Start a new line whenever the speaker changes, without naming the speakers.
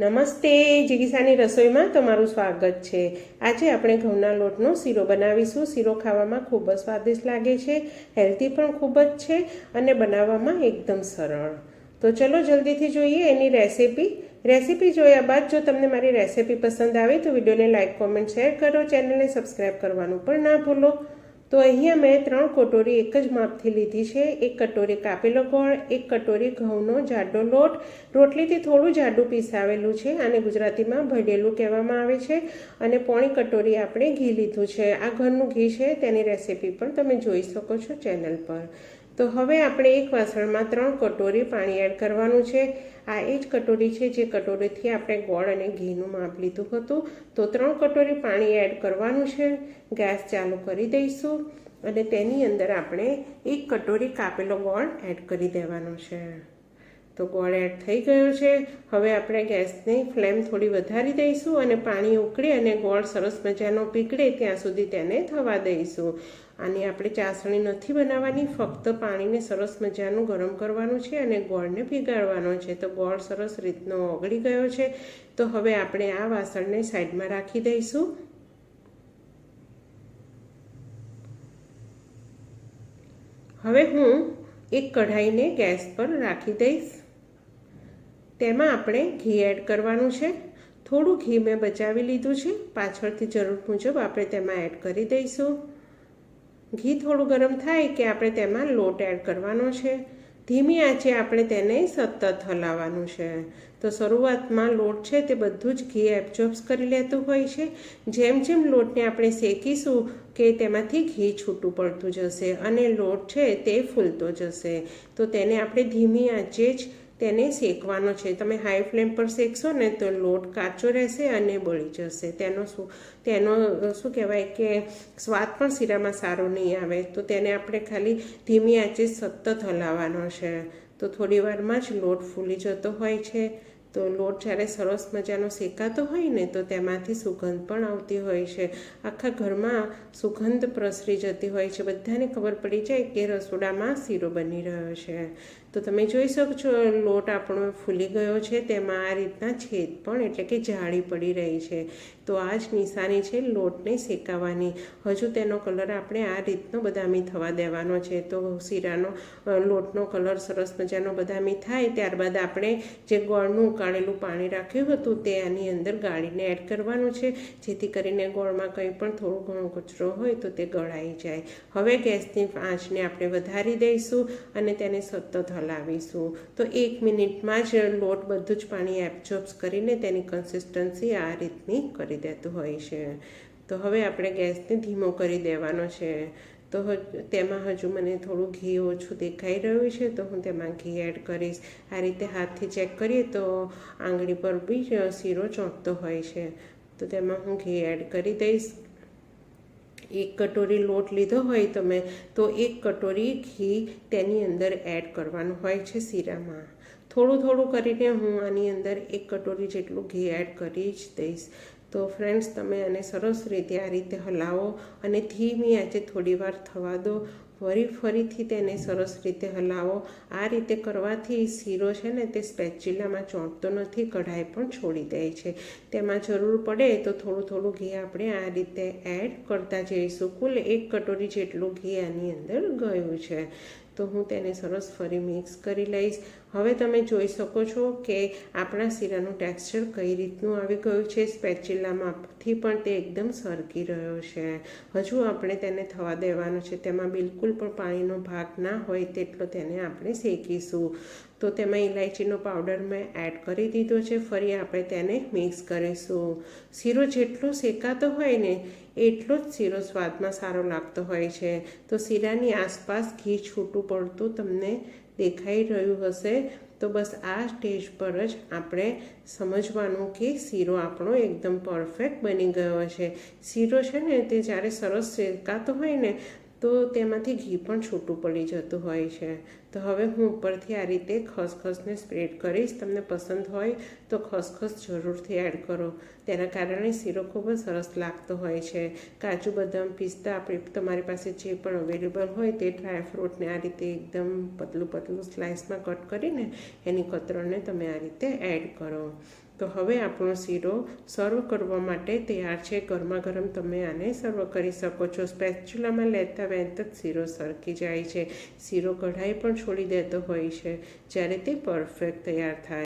નમસ્તે, જિગીસાની રસોઈમાં તમારું સ્વાગત છે. આજે આપણે ઘઉંના લોટનો શીરો બનાવીશું. શીરો ખાવામાં ખૂબ જ સ્વાદિષ્ટ લાગે છે, હેલ્ધી પણ ખૂબ જ છે અને બનાવવામાં એકદમ સરળ. તો ચલો જલ્દીથી જોઈએ એની રેસીપી. રેસીપી જોયા બાદ જો તમને મારી રેસીપી પસંદ આવે તો વિડીયોને લાઇક કોમેન્ટ, શેર કરો. ચેનલને સબસ્ક્રાઈબ કરવાનું પણ ના ભૂલો. તો અહીંયા મેં ત્રણ કટોરી એક જ માપથી લીધી છે. એક કટોરી કાપેલો ગોળ, એક કટોરી ઘઉંનો જાડો લોટ. રોટલીથી થોડું જાડું પીસાવેલું છે આને ગુજરાતીમાં ભડેલું કહેવામાં આવે છે. અને પોણી કટોરી આપણે ઘી લીધું છે. આ ઘરનું ઘી છે. તેની રેસીપી પણ તમે જોઈ શકો છો ચેનલ પર. તો હવે આપણે એક વાસણમાં ત્રણ કટોરી પાણી એડ કરવાનું છે. આ એ જ કટોરી છે જે કટોરીથી આપણે ગોળ અને ઘીનું માપ લીધું હતું. તો ત્રણ કટોરી પાણી એડ કરવાનું છે. ગેસ ચાલુ કરી દઈશું અને તેની અંદર આપણે એક કટોરી કાપેલો ગોળ એડ કરી દેવાનો છે. તો ગોળ એડ થઈ ગયો છે. હવે આપણે ગેસની ફ્લેમ થોડી વધારી દઈશું અને પાણી ઉકળે અને ગોળ સરસ મજાનો પીગળે ત્યાં સુધી તેને થવા દઈશું. આની આપણે ચાસણી નથી બનાવવાની, ફક્ત પાણીને સરસ મજાનું ગરમ કરવાનું છે અને ગોળને પીગાળવાનો છે. તો ગોળ સરસ રીતનો ઓગળી ગયો છે. તો હવે આપણે આ વાસણને સાઈડમાં રાખી દઈશું. હવે હું એક કઢાઈને ગેસ પર રાખી દઈશ. તેમાં આપણે ઘી એડ કરવાનું છે. થોડું ઘી મેં બચાવી લીધું છે. પાછળથી જરૂર મુજબ આપણે તેમાં એડ કરી દઈશું. ઘી થોડું ગરમ થાય કે આપણે તેમાં લોટ એડ કરવાનો છે. ધીમી આંચે આપણે તેને સતત હલાવવાનું છે. તો શરૂઆતમાં લોટ છે તે બધું જ ઘી એબ્ઝોર્બ્સ કરી લેતું હોય છે. જેમ જેમ લોટને આપણે શેકીશું કે તેમાંથી ઘી છૂટું પડતું જશે અને લોટ છે તે ફૂલતો જશે. તો તેને આપણે ધીમી આંચે જ તેને શેકવાનો છે. તમે હાઈ ફ્લેમ પર શેકશો ને તો લોટ કાચો રહેશે અને બળી જશે. તેનો શું તેનો શું કહેવાય કે સ્વાદ પણ શીરામાં સારો નહીં આવે. તો તેને આપણે ખાલી ધીમી આંચે સતત હલાવવાનો છે. તો થોડી વારમાં જ લોટ ફૂલી જતો હોય છે. તો લોટ જ્યારે સરસ મજાનો શેકાતો હોય ને તો તેમાંથી સુગંધ પણ આવતી હોય છે. આખા ઘરમાં સુગંધ પ્રસરી જતી હોય છે. બધાને ખબર પડી જાય કે રસોડામાં શીરો બની રહ્યો છે. તો તમે જોઈ શકો છો, લોટ આપણો ફૂલી ગયો છે, તેમાં આ રીતના છેદ પણ એટલે કે જાળી પડી રહી છે. તો આ જ નિશાની છે લોટને શેકાવાની. હજુ તેનો કલર આપણે આ રીતનો બદામી થવા દેવાનો છે. તો શીરાનો લોટનો કલર સરસ મજાનો બદામી થાય, ત્યારબાદ આપણે જે ગોળનું ઉકાળેલું પાણી રાખ્યું હતું તે આની અંદર ગાળીને એડ કરવાનું છે. જેથી કરીને ગોળમાં કંઈ પણ થોડું ઘણો કચરો હોય તો તે ગળાઈ જાય. હવે ગેસની આંચને આપણે વધારી દઈશું અને તેને સતત હલાવીશું તો એક મિનિટમાં જ લોટ બધું જ પાણી એબ્ઝોર્બ્સ કરીને તેની કન્સિસ્ટન્સી આ રીતની કરી દેતું હોય છે. તો હવે આપણે ગેસને ધીમો કરી દેવાનો છે. તો તેમાં હજુ મને થોડું ઘી ઓછું દેખાઈ રહ્યું છે, તો હું તેમાં ઘી એડ કરીશ. આ રીતે હાથથી ચેક કરીએ તો આંગળી પર બી શીરો ચોંટતો હોય છે. તો તેમાં હું ઘી એડ કરી દઈશ. એક કટોરી લોટ લીધો હોય તમે, તો એક કટોરી ઘી તેની અંદર એડ કરવાનું હોય છે શીરામાં. થોડું થોડું કરીને હું આની અંદર એક કટોરી જેટલું ઘી એડ કરી જ દઈશ. તો ફ્રેન્ડ્સ તમે આને સરસ રીતે આ રીતે હલાવો અને ધીમી આંચે થોડી વાર થવા દો. ફરી ફરીથી તેને સરસ રીતે હલાવો. આ રીતે કરવાથી શીરો છે ને તે સ્પેચ્યુલામાં ચોંટતો નથી, કઢાઈ પણ છોડી દે છે. તેમાં જરૂર પડે તો થોડું થોડું ઘી આપણે આ રીતે એડ કરતા જઈશું. કુલ એક કટોરી જેટલું ઘી આની અંદર ગયું છે. તો હું તેને સરસ ફરી મિક્સ કરી લઈશ. હવે તમે જોઈ શકો છો કે આપણા શીરાનું ટેક્સચર કઈ રીતનું આવી ગયું છે. સ્પેચિલામાંથી પણ તે એકદમ સરકી રહ્યો છે. હજુ આપણે તેને થવા દેવાનું છે. તેમાં બિલકુલ પણ પાણીનો ભાગ ના હોય તેટલો તેને આપણે શેકીશું. તો તેમાં ઇલાયચીનો પાવડર મેં એડ કરી દીધો છે. ફરી આપણે તેને મિક્સ કરીશું. શીરો જેટલો શેકાતો હોય ને, એટલો જ શીરો સ્વાદમાં સારો લાગતો હોય છે. તો શીરાની આસપાસ ઘી છૂટું પડતું તમને દેખાઈ રહ્યું હશે. તો બસ આ સ્ટેજ પર જ આપણે સમજવાનું કે શીરો આપણો એકદમ પરફેક્ટ બની ગયો છે. શીરો છે ને, તે જ્યારે સરસ શેકાતો હોય ને તો તેમાંથી ઘી પણ છૂટું પડી જતું હોય છે. તો હવે હું ઉપરથી આ રીતે ખસખસને સ્પ્રેડ કરીશ. તમને પસંદ હોય તો ખસખસ જરૂરથી એડ કરો. તેના કારણે શીરો ખૂબ જ સરસ લાગતો હોય છે. કાજુ, બદામ, પિસ્તા, આપણી તમારી પાસે જે પણ અવેલેબલ હોય તે ડ્રાયફ્રૂટને આ રીતે એકદમ પતલું પતલું સ્લાઇસમાં કટ કરીને એની કતરણને તમે આ રીતે એડ કરો. તો હવે આપણો શીરો સર્વ કરવા માટે તૈયાર છે. ગરમા ગરમ તમે આને સર્વ કરી શકો છો. સ્પેચ્યુલામાં લેતા વેંત જ શીરો સરકી જાય છે. શીરો કઢાઈ પણ છોડી દેતો હોય છે. જ્યારે તે પરફેક્ટ તૈયાર થાય.